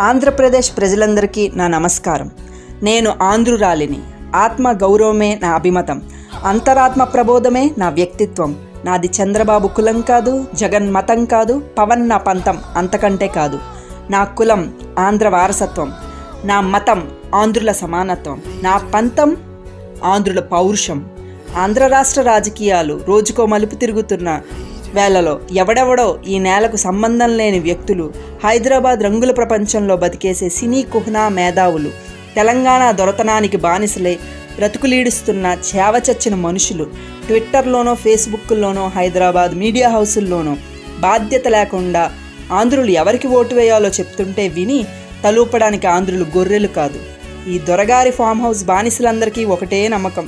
ఆంధ్రప్రదేశ్ ప్రజలందరికీ నా నమస్కారం. నేను ఆంధ్రురాలిని. ఆత్మ గౌరవమే నా అభిమతం. అంతరాత్మ ప్రబోధమే నా వ్యక్తిత్వం. నాది చంద్రబాబు కులం కాదు జగన్ మతం కాదు పవన్ నా పంతం అంతకంటే కాదు. నా కులం ఆంధ్ర వారసత్వం. నా మతం ఆంధ్రుల సమానత్వం. నా పంతం ఆంధ్రుల పౌరుషం. ఆంధ్ర రాష్ట్ర రాజకీయాలు రోజుకో మలుపు తిరుగుతున్న వేళలో ఎవడెవడో ఈ నేలకు సంబంధం లేని వ్యక్తులు హైదరాబాద్ రంగుల ప్రపంచంలో బతికేసే సినీ కుహనా మేధావులు తెలంగాణ దొరతనానికి బానిసలే బ్రతుకులీడుస్తున్న చేవచచ్చిన మనుషులు ట్విట్టర్లోనో ఫేస్బుక్లోనో హైదరాబాద్ మీడియా హౌసుల్లోనో బాధ్యత లేకుండా ఆంధ్రులు ఎవరికి ఓటు వేయాలో చెప్తుంటే విని తలూపడానికి ఆంధ్రులు గొర్రెలు కాదు. ఈ దొరగారి ఫామ్ హౌస్ బానిసలందరికీ ఒకటే నమ్మకం.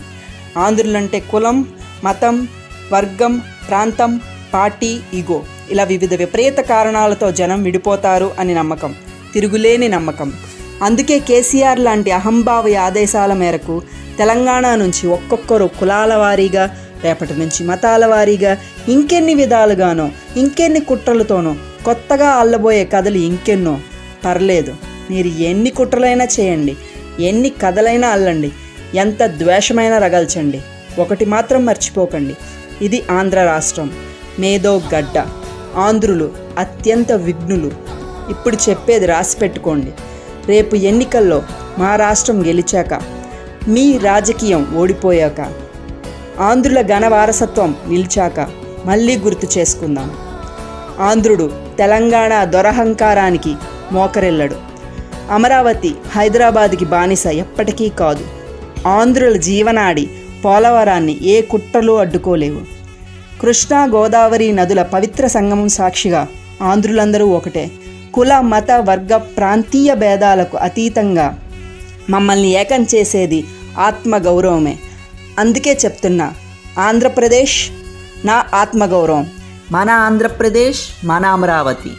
ఆంధ్రులంటే కులం మతం వర్గం ప్రాంతం పార్టీ ఈగో. ఇలా వివిధ విపరీత కారణాలతో జనం విడిపోతారు అని నమ్మకం. తిరుగులేని నమ్మకం. అందుకే కేసీఆర్ లాంటి అహంభావి ఆదేశాల మేరకు తెలంగాణ నుంచి ఒక్కొక్కరు కులాల వారీగా రేపటి నుంచి మతాల వారీగా ఇంకెన్ని విధాలుగానో ఇంకెన్ని కుట్రలతోనో కొత్తగా అల్లబోయే కథలు ఇంకెన్నో. పర్లేదు మీరు ఎన్ని కుట్రలైనా చేయండి ఎన్ని కథలైనా అల్లండి ఎంత ద్వేషమైనా రగల్చండి. ఒకటి మాత్రం మర్చిపోకండి ఇది ఆంధ్ర రాష్ట్రం. మేధోగడ్డ. ఆంధ్రులు అత్యంత విఘ్నులు. ఇప్పుడు చెప్పేది రాసి పెట్టుకోండి రేపు ఎన్నికల్లో మా రాష్ట్రం గెలిచాక మీ రాజకీయం ఓడిపోయాక ఆంధ్రుల ఘన వారసత్వం నిలిచాక మళ్ళీ గుర్తు చేసుకుందాం. ఆంధ్రుడు తెలంగాణ దొరహంకారానికి మోకరెళ్ళడు అమరావతి హైదరాబాద్కి బానిస ఎప్పటికీ కాదు. ఆంధ్రుల జీవనాడి పోలవరాన్ని ఏ కుట్రలు అడ్డుకోలేవు. కృష్ణా గోదావరి నదుల పవిత్ర సంగమం సాక్షిగా ఆంధ్రులందరూ ఒకటే. కుల మత వర్గ ప్రాంతీయ భేదాలకు అతీతంగా మమ్మల్ని ఏకం చేసేది ఆత్మగౌరవమే. అందుకే చెప్తున్నా ఆంధ్రప్రదేశ్ నా ఆత్మగౌరవం. మన ఆంధ్రప్రదేశ్ మన అమరావతి.